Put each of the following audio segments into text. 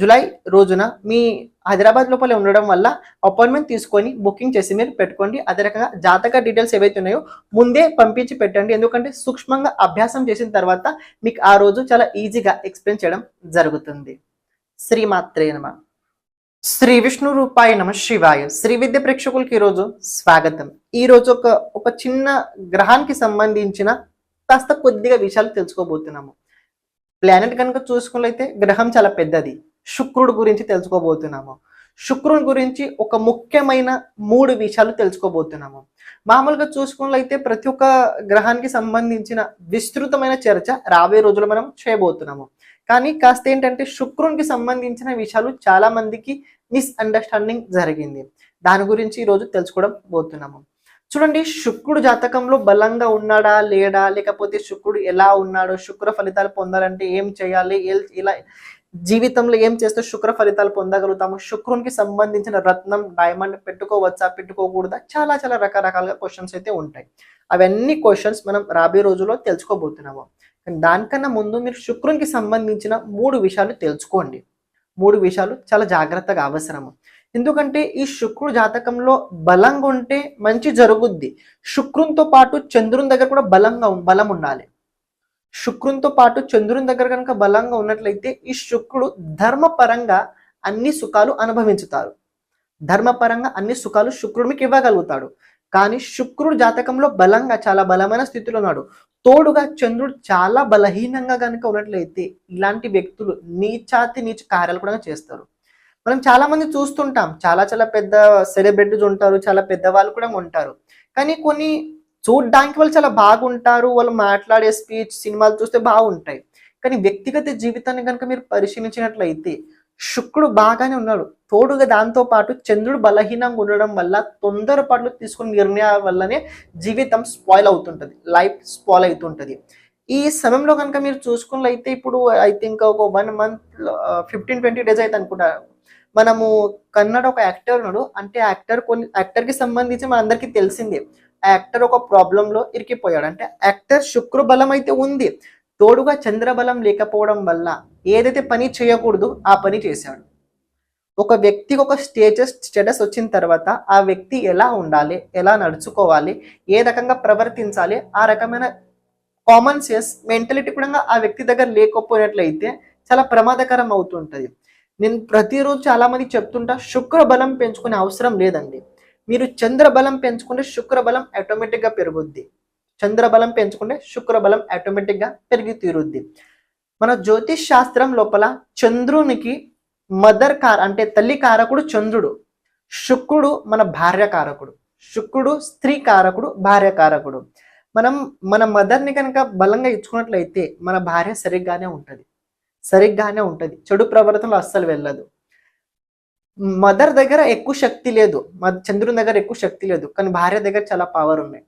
July రోజున మీ హైదరాబాద్ లోపల ఉండడం వల్ల అపాయింట్మెంట్ తీసుకొని బుకింగ్ చేసి మీరు పెట్టుకోండి. అదే రకంగా జాతక డీటెయిల్స్ ఏవైతే ఉన్నాయో ముందే పంపించి పెట్టండి. ఎందుకంటే సూక్ష్మంగా అభ్యాసం చేసిన తర్వాత మీకు ఆ రోజు చాలా ఈజీగా ఎక్స్ప్లెయిన్ చేయడం జరుగుతుంది. శ్రీమాత్రే నమ. శ్రీ విష్ణు రూపాయ నమ శివాయ. శ్రీ విద్య ప్రేక్షకులకి ఈరోజు స్వాగతం. ఈ రోజు ఒక ఒక చిన్న గ్రహానికి సంబంధించిన కాస్త కొద్దిగా విషయాలు తెలుసుకోబోతున్నాము. ప్లానెట్ కనుక చూసుకున్నట్లయితే గ్రహం చాలా పెద్దది. శుక్రుడు గురించి తెలుసుకోబోతున్నాము. శుక్రుని గురించి ఒక ముఖ్యమైన మూడు విషయాలు తెలుసుకోబోతున్నాము. మామూలుగా చూసుకున్నట్లయితే ప్రతి ఒక్క గ్రహానికి సంబంధించిన విస్తృతమైన చర్చ రాబోయే రోజులు మనం చేయబోతున్నాము. కానీ కాస్త ఏంటంటే శుక్రునికి సంబంధించిన విషయాలు చాలా మందికి మిస్అండర్స్టాండింగ్ జరిగింది. దాని గురించి ఈరోజు తెలుసుకోవడం పోతున్నాము. చూడండి శుక్రుడు జాతకంలో బలంగా ఉన్నాడా లేడా? లేకపోతే శుక్రుడు ఎలా ఉన్నాడో శుక్ర ఫలితాలు పొందాలంటే ఏం చేయాలి? ఎలా ఇలా జీవితంలో ఏం చేస్తే శుక్ర ఫలితాలు పొందగలుగుతాము శుక్రునికి సంబంధించిన రత్నం డైమండ్ పెట్టుకోవచ్చా పెట్టుకోకూడదా చాలా చాలా రకరకాలుగా క్వశ్చన్స్ అయితే ఉంటాయి. అవన్నీ క్వశ్చన్స్ మనం రాబోయే రోజుల్లో తెలుసుకోబోతున్నాము. దానికన్నా ముందు మీరు శుక్రునికి సంబంధించిన మూడు విషయాలు తెలుసుకోండి. మూడు విషయాలు చాలా జాగ్రత్తగా అవసరము. ఎందుకంటే ఈ శుక్రుడు జాతకంలో బలంగా ఉంటే మంచి జరుగుద్ది. శుక్రునితో పాటు చంద్రుని దగ్గర కూడా బలంగా బలం ఉండాలి. శుక్రునితో పాటు చంద్రుని దగ్గర కనుక బలంగా ఉన్నట్లయితే ఈ శుక్రుడు ధర్మపరంగా అన్ని సుఖాలు అనుభవించుతారు ధర్మపరంగా అన్ని సుఖాలు శుక్రుడు మీకు ఇవ్వగలుగుతాడు. కానీ శుక్రుడు జాతకంలో బలంగా చాలా బలమైన స్థితిలో ఉన్నాడు. తోడుగా చంద్రుడు చాలా బలహీనంగా కనుక ఉన్నట్లయితే ఇలాంటి వ్యక్తులు నీచాతి నీచ కార్యాలు కూడా చేస్తారు. మనం చాలా మంది చూస్తుంటాం. చాలా చాలా పెద్ద సెలబ్రిటీస్ ఉంటారు. చాలా పెద్దవాళ్ళు కూడా ఉంటారు. కానీ కొన్ని చూడ్డానికి వాళ్ళు చాలా బాగుంటారు వాళ్ళు మాట్లాడే స్పీచ్ సినిమాలు చూస్తే బాగుంటాయి. కానీ వ్యక్తిగత జీవితాన్ని కనుక మీరు పరిశీలించినట్లయితే శుక్రుడు బాగానే ఉన్నాడు. తోడుగా దాంతో పాటు చంద్రుడు బలహీనంగా ఉండడం వల్ల తొందరపాట్లు తీసుకున్న నిర్ణయాల వల్లనే జీవితం స్పాయిల్ అవుతుంటుంది. లైఫ్ స్పాయిల్ అవుతుంటది. ఈ సమయంలో కనుక మీరు చూసుకున్నట్లయితే ఇప్పుడు ఐ థింక్ ఒక one month fifteen twenty days అయితే అనుకుంటా. మనము కన్నడ ఒక యాక్టర్ ఉన్నాడు. అంటే యాక్టర్ కొన్ని యాక్టర్కి సంబంధించి మన అందరికీ తెలిసిందే. యాక్టర్ ఒక ప్రాబ్లంలో ఇరికిపోయాడు. అంటే యాక్టర్ శుక్ర బలం అయితే ఉంది. తోడుగా చంద్రబలం లేకపోవడం వల్ల ఏదైతే పని చేయకూడదు ఆ పని చేశాడు. ఒక వ్యక్తికి ఒక స్టేటస్ స్టేటస్ వచ్చిన తర్వాత ఆ వ్యక్తి ఎలా ఉండాలి ఎలా నడుచుకోవాలి ఏ రకంగా ప్రవర్తించాలి ఆ రకమైన కామన్ సెన్స్ మెంటలిటీ కూడా ఆ వ్యక్తి దగ్గర లేకపోయినట్లయితే చాలా ప్రమాదకరం అవుతుంటుంది. నేను ప్రతిరోజు చాలా మంది చెప్తుంటా శుక్ర బలం పెంచుకునే అవసరం లేదండి. మీరు చంద్ర బలం పెంచుకుంటే శుక్రబలం ఆటోమేటిక్గా పెరుగుద్ది. చంద్ర బలం పెంచుకుంటే శుక్రబలం ఆటోమేటిక్గా పెరిగి తీరుద్ది. మన జ్యోతిష్ శాస్త్రం లోపల చంద్రునికి మదర్ కార అంటే తల్లి కారకుడు చంద్రుడు. శుక్రుడు మన భార్య కారకుడు. శుక్రుడు స్త్రీ కారకుడు భార్య కారకుడు. మనం మన మదర్ని కనుక బలంగా ఇచ్చుకున్నట్లయితే మన భార్య సరిగ్గానే ఉంటుంది. సరిగ్గానే ఉంటుంది. చెడు ప్రవర్తనలు అస్సలు వెళ్ళదు. మదర్ దగ్గర ఎక్కువ శక్తి లేదు. చంద్రుని దగ్గర ఎక్కువ శక్తి లేదు. కానీ భార్య దగ్గర చాలా పవర్ ఉన్నాయి.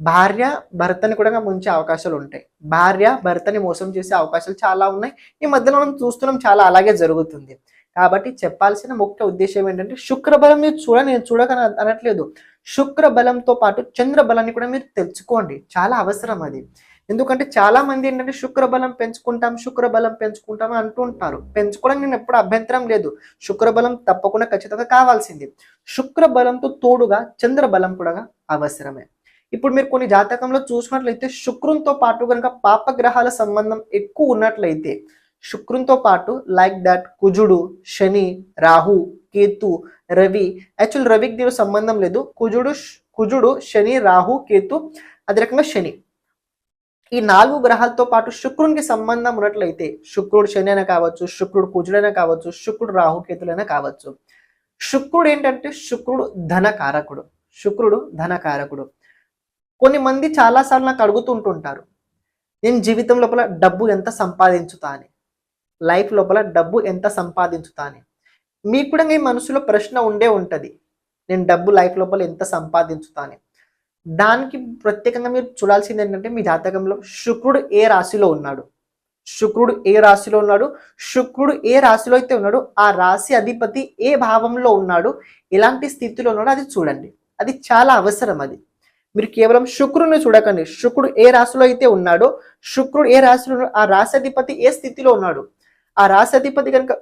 భార్య భర్తని కూడా ముంచే అవకాశాలు ఉంటాయి. భార్య భర్తని మోసం చేసే అవకాశాలు చాలా ఉన్నాయి. ఈ మధ్యలో మనం చూస్తున్నాం చాలా అలాగే జరుగుతుంది. కాబట్టి చెప్పాల్సిన ముఖ్య ఉద్దేశం ఏంటంటే శుక్ర బలం మీరు చూడ నేను చూడక అనట్లేదు. శుక్ర బలంతో పాటు చంద్రబలాన్ని కూడా మీరు తెచ్చుకోండి చాలా అవసరం అది. ఎందుకంటే చాలా మంది ఏంటంటే శుక్రబలం పెంచుకుంటాం శుక్ర బలం పెంచుకుంటాం అంటుంటారు. పెంచుకోవడం నేను ఎప్పుడు అభ్యంతరం లేదు. శుక్రబలం తప్పకుండా ఖచ్చితంగా కావాల్సింది. శుక్ర బలంతో తోడుగా చంద్ర బలం కూడా అవసరమే. ఇప్పుడు మీరు కొన్ని జాతకంలో చూసినట్లయితే శుక్రునితో పాటు కనుక పాపగ్రహాల సంబంధం ఎక్కువ ఉన్నట్లయితే శుక్రునితో పాటు లైక్ దట్ కుజుడు శని రాహు కేతు రవి యాక్చువల్ రవికి దీనికి సంబంధం లేదు. కుజుడు కుజుడు శని రాహు కేతు అదే రకంగా శని. ఈ నాలుగు గ్రహాలతో పాటు శుక్రునికి సంబంధం ఉన్నట్లయితే శుక్రుడు శని అయినా కావచ్చు శుక్రుడు కుజుడైనా కావచ్చు శుక్రుడు రాహుకేతులైనా కావచ్చు. శుక్రుడు ఏంటంటే శుక్రుడు ధనకారకుడు శుక్రుడు ధనకారకుడు. కొన్ని మంది చాలాసార్లు నాకు అడుగుతుంటుంటారు నేను జీవితం లోపల డబ్బు ఎంత సంపాదించుతా అని? లైఫ్ లోపల డబ్బు ఎంత సంపాదించుతా అని? మీకు కూడా మీ మనసులో ప్రశ్న ఉండే ఉంటుంది నేను డబ్బు లైఫ్ లోపల ఎంత సంపాదించుతా అని? దానికి ప్రత్యేకంగా మీరు చూడాల్సింది ఏంటంటే మీ జాతకంలో శుక్రుడు ఏ రాశిలో ఉన్నాడు? శుక్రుడు ఏ రాశిలో ఉన్నాడు? శుక్రుడు ఏ రాశిలో అయితే ఉన్నాడు? ఆ రాశి అధిపతి ఏ భావంలో ఉన్నాడు? ఎలాంటి స్థితిలో ఉన్నాడో అది చూడండి. అది చాలా అవసరం అది. మీరు కేవలం శుక్రుని చూడకండి. శుక్రుడు ఏ రాశిలో అయితే ఉన్నాడో శుక్రుడు ఏ రాశిలో ఆ రాశి అధిపతి ఏ స్థితిలో ఉన్నాడు? ఆ రాశి అధిపతి కనుక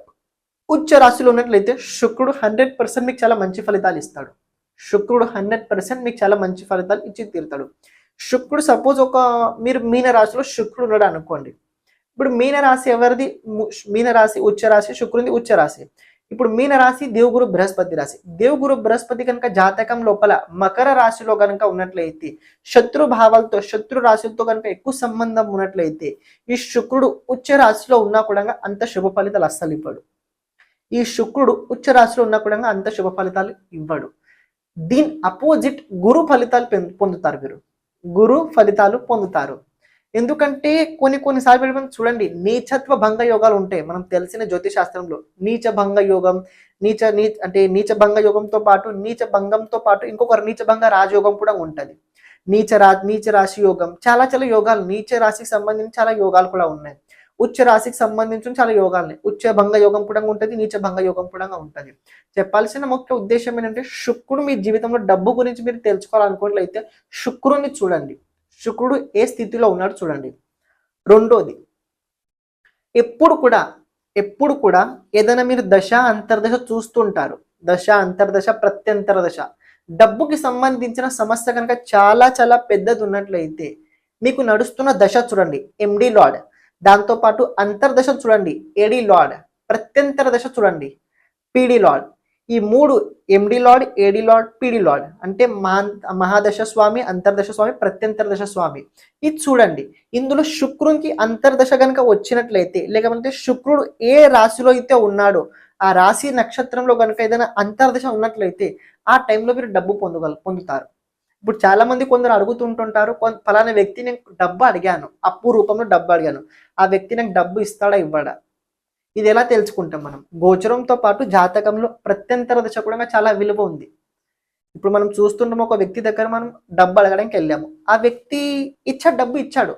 ఉచ్చ రాశిలో ఉన్నట్లయితే శుక్రుడు హండ్రెడ్ పర్సెంట్ మీకు చాలా మంచి ఫలితాలు ఇస్తాడు. శుక్రుడు హండ్రెడ్ పర్సెంట్ మీకు చాలా మంచి ఫలితాలు ఇచ్చి తీరుతాడు. శుక్రుడు సపోజ్ ఒక మీరు మీన రాశిలో శుక్రుడు ఉన్నాడు అనుకోండి. ఇప్పుడు మీన రాశి ఎవరిది? మీనరాశి మీన రాశి ఉచ్చ రాశి శుక్రుడిది ఉచ్చ రాశి. ఇప్పుడు మీన రాశి దేవుగురు బృహస్పతి రాశి. దేవుగురు బృహస్పతి కనుక జాతకం లోపల మకర రాశిలో కనుక ఉన్నట్లయితే శత్రు భావాలతో శత్రు రాశులతో కనుక ఎక్కువ సంబంధం ఉన్నట్లయితే ఈ శుక్రుడు ఉచ్చ రాశిలో ఉన్నా కూడా అంత శుభ ఫలితాలు అస్సలు ఇవ్వడు. ఈ శుక్రుడు ఉచ్చ రాశిలో ఉన్నా కూడా అంత శుభ ఫలితాలు ఇవ్వడు. దీని అపోజిట్ గురు ఫలితాలు పెం- పొందుతారు మీరు గురు ఫలితాలు పొందుతారు. ఎందుకంటే కొన్ని కొన్నిసార్లు మనం చూడండి నీచత్వ భంగ యోగాలు ఉంటాయి. మనం తెలిసిన జ్యోతిశాస్త్రంలో నీచ భంగ యోగం నీచ నీ అంటే నీచ భంగ యోగంతో పాటు నీచ భంగంతో పాటు ఇంకొక నీచ భంగ రాజయోగం కూడా ఉంటుంది. నీచ రా నీచ రాశి యోగం చాలా చాలా యోగాలు నీచ రాశికి సంబంధించి చాలా యోగాలు కూడా ఉన్నాయి. ఉచ్చ రాశికి సంబంధించిన చాలా యోగాలు ఉచ్చ భంగ యోగం కూడా ఉంటుంది నీచ భంగ యోగం కూడా ఉంటుంది. చెప్పాల్సిన ముఖ్య ఉద్దేశం ఏంటంటే శుక్రుడు మీ జీవితంలో డబ్బు గురించి మీరు తెలుసుకోవాలనుకున్నట్లయితే శుక్రుడిని చూడండి. శుక్రుడు ఏ స్థితిలో ఉన్నాడు చూడండి. రెండోది ఎప్పుడు కూడా ఎప్పుడు కూడా ఏదైనా మీరు దశ అంతర్దశ చూస్తుంటారు. దశ అంతర్దశ ప్రత్యంతర దశ డబ్బుకి సంబంధించిన సమస్య కనుక చాలా చాలా పెద్దది ఉన్నట్లయితే మీకు నడుస్తున్న దశ చూడండి. ఎండి లార్డ్ దాంతోపాటు అంతర్దశ చూడండి ఏడీ లార్డ్ ప్రత్యంతర దశ చూడండి పీడీ లార్డ్ ఈ మూడు MD lord AD lord PD lord అంటే మహా మహాదశ స్వామి అంతర్దశ స్వామి ప్రత్యంతర దశ స్వామి. ఇది చూడండి ఇందులో శుక్రునికి అంతర్దశ కనుక వచ్చినట్లయితే లేకపోతే శుక్రుడు ఏ రాశిలో అయితే ఉన్నాడో ఆ రాశి నక్షత్రంలో కనుక ఏదైనా అంతర్దశ ఉన్నట్లయితే ఆ టైంలో మీరు డబ్బు పొందగల పొందుతారు. ఇప్పుడు చాలా మంది కొందరు అడుగుతుంటుంటారు కొంత ఫలానా వ్యక్తి నేను డబ్బు అడిగాను అప్పు రూపంలో డబ్బు అడిగాను ఆ వ్యక్తి నాకు డబ్బు ఇస్తాడా ఇవ్వడా? ఇది ఎలా తెలుసుకుంటాం మనం? గోచరంతో పాటు జాతకంలో ప్రత్యంతర దశ కూడా చాలా విలువ ఉంది. ఇప్పుడు మనం చూస్తున్నాం ఒక వ్యక్తి దగ్గర మనం డబ్బు అడగడానికి వెళ్ళాము. ఆ వ్యక్తి ఇచ్చా డబ్బు ఇచ్చాడు.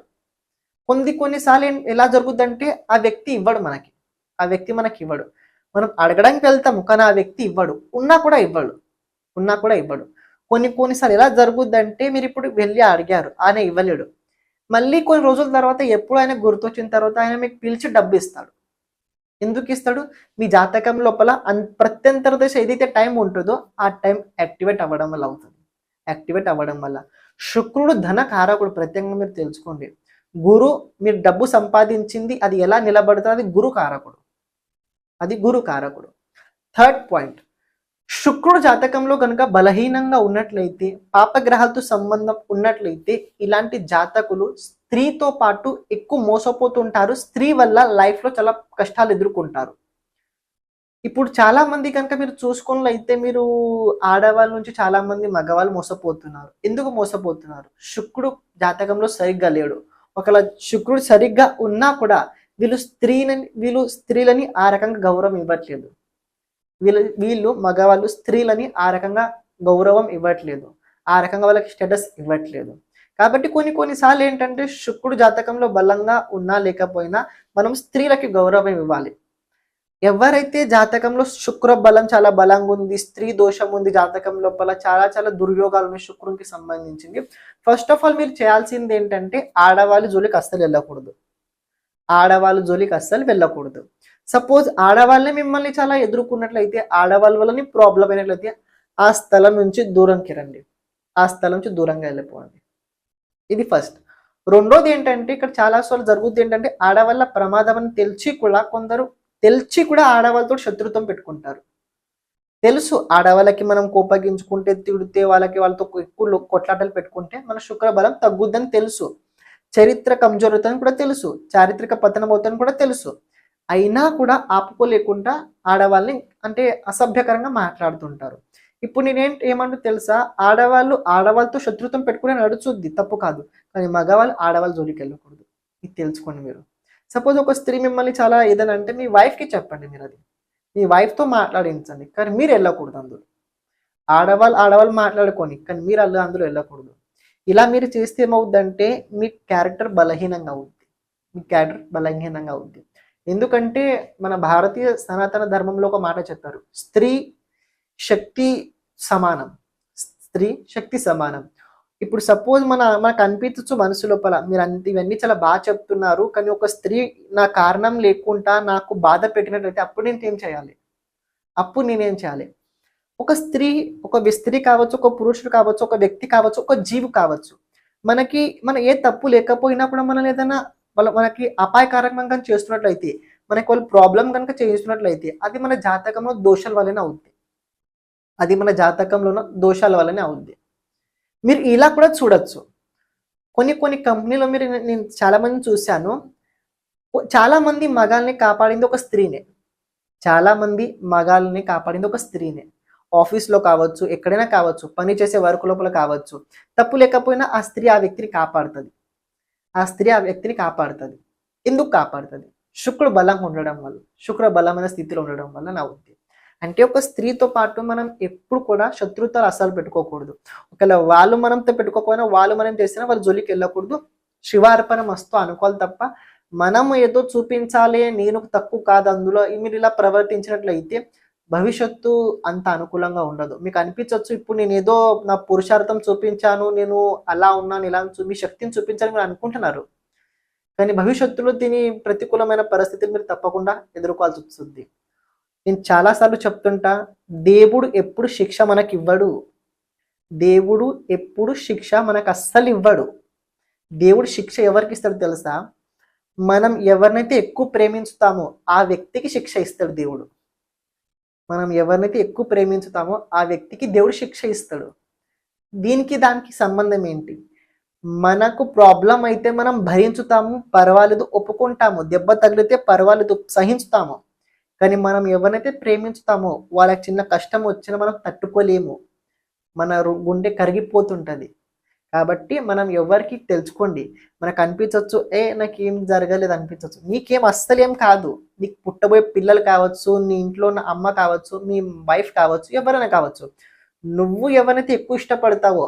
కొన్ని కొన్నిసార్లు ఎలా జరుగుద్దంటే ఆ వ్యక్తి ఇవ్వడు మనకి. ఆ వ్యక్తి మనకి ఇవ్వడు. మనం అడగడానికి వెళ్తాము కానీ ఆ వ్యక్తి ఇవ్వడు. ఉన్నా కూడా ఇవ్వడు. ఉన్నా కూడా ఇవ్వడు. కొన్ని కొన్నిసార్లు ఎలా జరుగుద్దంటే మీరు ఇప్పుడు వెళ్ళి అడిగారు ఆయన ఇవ్వలేడు. మళ్ళీ కొన్ని రోజుల తర్వాత ఎప్పుడు ఆయన గుర్తొచ్చిన తర్వాత ఆయన మీకు పిలిచి డబ్బు ఇస్తాడు ఎందుకు ఇస్తాడు? మీ జాతకం లోపల ప్రత్యంతర దశ ఏదైతే టైం ఉంటుందో ఆ టైం యాక్టివేట్ అవ్వడం వల్ల అవుతుంది. యాక్టివేట్ అవ్వడం వల్ల. శుక్రుడు ధన కారకుడు ప్రత్యేకంగా మీరు తెలుసుకోండి. గురు మీరు డబ్బు సంపాదించింది అది ఎలా నిలబడుతుంది? అది గురు కారకుడు. అది గురు కారకుడు. Third point. శుక్రుడు జాతకంలో కనుక బలహీనంగా ఉన్నట్లయితే పాపగ్రహాలతో సంబంధం ఉన్నట్లయితే ఇలాంటి జాతకులు స్త్రీతో పాటు ఎక్కువ మోసపోతుంటారు. స్త్రీ వల్ల లైఫ్లో చాలా కష్టాలు ఎదుర్కొంటారు. ఇప్పుడు చాలా మంది కనుక మీరు చూసుకున్నట్లయితే మీరు ఆడవాళ్ళ నుంచి చాలా మంది మగవాళ్ళు మోసపోతున్నారు. ఎందుకు మోసపోతున్నారు? శుక్రుడు జాతకంలో సరిగ్గా లేడు. ఒకవేళ శుక్రుడు సరిగ్గా ఉన్నా కూడా వీళ్ళు స్త్రీలని వీళ్ళు స్త్రీలని ఆ రకంగా గౌరవం ఇవ్వట్లేదు. వీళ్ళు వీళ్ళు మగవాళ్ళు స్త్రీలని ఆ రకంగా గౌరవం ఇవ్వట్లేదు. ఆ రకంగా వాళ్ళకి స్టేటస్ ఇవ్వట్లేదు. కాబట్టి కొన్ని కొన్నిసార్లు ఏంటంటే శుక్రుడు జాతకంలో బలంగా ఉన్నా లేకపోయినా మనం స్త్రీలకి గౌరవం ఇవ్వాలి. ఎవరైతే జాతకంలో శుక్ర బలం చాలా బలంగా ఉంది స్త్రీ దోషం ఉంది జాతకం లోపల చాలా చాలా దుర్యోగాలు ఉన్నాయి శుక్రునికి సంబంధించింది. ఫస్ట్ ఆఫ్ ఆల్ మీరు చేయాల్సింది ఏంటంటే ఆడవాళ్ళు జోలికి అస్సలు వెళ్ళకూడదు. ఆడవాళ్ళు జోలికి అస్సలు వెళ్ళకూడదు. సపోజ్ ఆడవాళ్ళే మిమ్మల్ని చాలా ఎదుర్కొన్నట్లయితే ఆడవాళ్ళ వల్లని ప్రాబ్లం అయినట్లయితే ఆ స్థలం నుంచి దూరంకి రండి. ఆ స్థలం నుంచి దూరంగా వెళ్ళిపోండి. ఇది ఫస్ట్ రెండోది ఏంటంటే ఇక్కడ చాలా సార్లు జరుగుద్ది ఏంటంటే ఆడవాళ్ళ ప్రమాదం అని తెలిసి కూడా కొందరు తెలిసి కూడా ఆడవాళ్ళతో శత్రుత్వం పెట్టుకుంటారు. తెలుసు ఆడవాళ్ళకి మనం కోపగించుకుంటే తిడితే వాళ్ళకి వాళ్ళతో ఎక్కువ కొట్లాటలు పెట్టుకుంటే మన శుక్ర బలం తగ్గుద్దని తెలుసు. చరిత్ర కమజోర్ కూడా తెలుసు. చారిత్రక పతనం అవుతుందని కూడా తెలుసు. అయినా కూడా ఆపుకోలేకుండా ఆడవాళ్ళని అంటే అసభ్యకరంగా మాట్లాడుతుంటారు. ఇప్పుడు నేనేం ఏమంటూ తెలుసా? ఆడవాళ్ళు ఆడవాళ్ళతో శత్రుత్వం పెట్టుకుని నడుచుద్ది తప్పు కాదు. కానీ మగవాళ్ళు ఆడవాళ్ళ జోలికి వెళ్ళకూడదు. ఇది తెలుసుకోండి మీరు. సపోజ్ ఒక స్త్రీ మిమ్మల్ని చాలా ఏదైనా అంటే మీ వైఫ్కి చెప్పండి మీరు అది. మీ వైఫ్తో మాట్లాడించండి. కానీ మీరు వెళ్ళకూడదు అందులో. ఆడవాళ్ళు ఆడవాళ్ళు మాట్లాడుకొని కానీ మీరు అల్లు అందులో వెళ్ళకూడదు. ఇలా మీరు చేస్తే ఏమవుద్దంటే మీ క్యారెక్టర్ బలహీనంగా అవుద్ది. మీ క్యారెక్టర్ బలహీనంగా అవుద్ది. ఎందుకంటే మన భారతీయ సనాతన ధర్మంలో ఒక మాట చెప్పారు స్త్రీ శక్తి సమానం స్త్రీ శక్తి సమానం. ఇప్పుడు సపోజ్ మన మనకు అనిపించచ్చు మనసు లోపల మీరు అంత ఇవన్నీ చాలా బాగా చెప్తున్నారు కానీ ఒక స్త్రీ నా కారణం లేకుండా నాకు బాధ పెట్టినట్లయితే అప్పుడు నేను ఏం చేయాలి? అప్పుడు నేనేం చేయాలి? ఒక స్త్రీ ఒక స్త్రీ కావచ్చు ఒక పురుషుడు కావచ్చు ఒక వ్యక్తి కావచ్చు ఒక జీవి కావచ్చు మనకి మన ఏ తప్పు లేకపోయినా కూడా మనల్ని ఏదైనా వాళ్ళ మనకి అపాయకారకంగా చేస్తున్నట్లయితే మనకి వాళ్ళు ప్రాబ్లం కనుక చేస్తున్నట్లయితే అది మన జాతకంలో దోషాల వల్లనే అవుద్ది. అది మన జాతకంలో దోషాల వల్లనే అవుద్ది. మీరు ఇలా కూడా చూడొచ్చు. కొన్ని కొన్ని కంపెనీలో మీరు నేను- నేను చాలా మంది చూశాను. చాలా మంది మగాల్ని కాపాడింది ఒక స్త్రీనే. చాలా మంది మగాల్ని కాపాడింది ఒక స్త్రీనే. ఆఫీస్లో కావచ్చు ఎక్కడైనా కావచ్చు పని చేసే వర్క్ లోపల కావచ్చు. తప్పు లేకపోయినా ఆ స్త్రీ ఆ వ్యక్తిని కాపాడుతుంది. ఆ స్త్రీ ఆ వ్యక్తిని కాపాడుతుంది. ఎందుకు కాపాడుతుంది? శుక్రుడు బలంగా ఉండడం వల్ల శుక్ర బలమైన స్థితిలో ఉండడం వల్ల నా ఉద్దేశం అంటే ఒక స్త్రీతో పాటు మనం ఎప్పుడు కూడా శత్రుత్వాలు అస్సలు పెట్టుకోకూడదు. ఒకవేళ వాళ్ళు మనంతో పెట్టుకోకపోయినా వాళ్ళు మనం చేసినా వాళ్ళు జోలికి వెళ్ళకూడదు. శివార్పణ మస్తు అనుకోవాలి తప్ప మనం ఏదో చూపించాలి నేను తక్కువ కాదు అందులో మీరు ఇలా ప్రవర్తించినట్లయితే భవిష్యత్తు అంత అనుకూలంగా ఉండదు. మీకు అనిపించవచ్చు ఇప్పుడు నేను ఏదో నా పురుషార్థం చూపించాను నేను అలా ఉన్నాను ఇలా చూ- మీ శక్తిని చూపించాలని మీరు అనుకుంటున్నారు. కానీ భవిష్యత్తులో దీని ప్రతికూలమైన పరిస్థితులు మీరు తప్పకుండా ఎదుర్కోవాల్సి వస్తుంది. నేను చాలాసార్లు చెప్తుంటా దేవుడు ఎప్పుడు శిక్ష మనకి ఇవ్వడు. దేవుడు ఎప్పుడు శిక్ష మనకు అస్సలు ఇవ్వడు. దేవుడు శిక్ష ఎవరికి ఇస్తాడు తెలుసా? మనం ఎవరినైతే ఎక్కువ ప్రేమించుతామో ఆ వ్యక్తికి శిక్ష ఇస్తాడు దేవుడు. మనం ఎవరినైతే ఎక్కువ ప్రేమించుతామో ఆ వ్యక్తికి దేవుడు శిక్ష ఇస్తాడు. దీనికి దానికి సంబంధం ఏంటి? మనకు ప్రాబ్లం అయితే మనం భరించుతాము పర్వాలేదు ఒప్పుకుంటాము దెబ్బ తగిలితే పర్వాలేదు సహించుతాము. కానీ మనం ఎవరినైతే ప్రేమించుతామో వాళ్ళకి చిన్న కష్టం వచ్చినా మనం తట్టుకోలేము. మన గుండె కరిగిపోతుంటుంది. కాబట్టి మనం ఎవరికి తెలుసుకోండి. మనకు అనిపించవచ్చు ఏ నాకేం జరగలేదు అనిపించవచ్చు నీకేం అస్సలు ఏం కాదు. నీకు పుట్టబోయే పిల్లలు కావచ్చు నీ ఇంట్లో ఉన్న అమ్మ కావచ్చు మీ వైఫ్ కావచ్చు ఎవరైనా కావచ్చు. నువ్వు ఎవరైతే ఎక్కువ ఇష్టపడతావో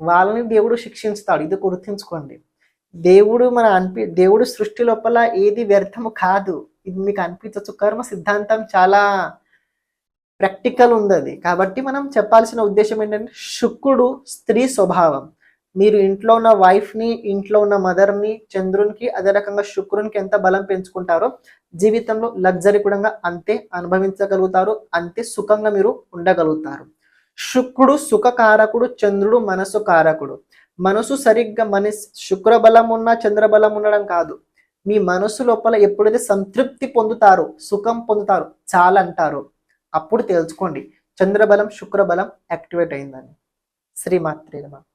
వాళ్ళని దేవుడు శిక్షిస్తాడు ఇది గుర్తుంచుకోండి. దేవుడు మన అనిపి దేవుడు సృష్టి లోపల ఏది వ్యర్థము కాదు. ఇది మీకు అనిపించవచ్చు కర్మ సిద్ధాంతం చాలా ప్రాక్టికల్ ఉంది అది. కాబట్టి మనం చెప్పాల్సిన ఉద్దేశం ఏంటంటే శుక్రుడు స్త్రీ స్వభావం. మీరు ఇంట్లో ఉన్న వైఫ్ని ఇంట్లో ఉన్న మదర్ని చంద్రునికి అదే రకంగా శుక్రునికి ఎంత బలం పెంచుకుంటారో జీవితంలో లగ్జరీ కూడా అంతే అనుభవించగలుగుతారు అంతే సుఖంగా మీరు ఉండగలుగుతారు. శుక్రుడు సుఖకారకుడు చంద్రుడు మనసు కారకుడు. మనసు సరిగ్గా మనస్ శుక్రబలం ఉన్నా ఉన్న చంద్రబలం ఉండడం కాదు. మీ మనసు లోపల ఎప్పుడైతే సంతృప్తి పొందుతారో సుఖం పొందుతారో చాలా అంటారో. అప్పుడు తెలుసుకోండి చంద్రబలం శుక్రబలం యాక్టివేట్ అయిందని. శ్రీమాత్రే నమః.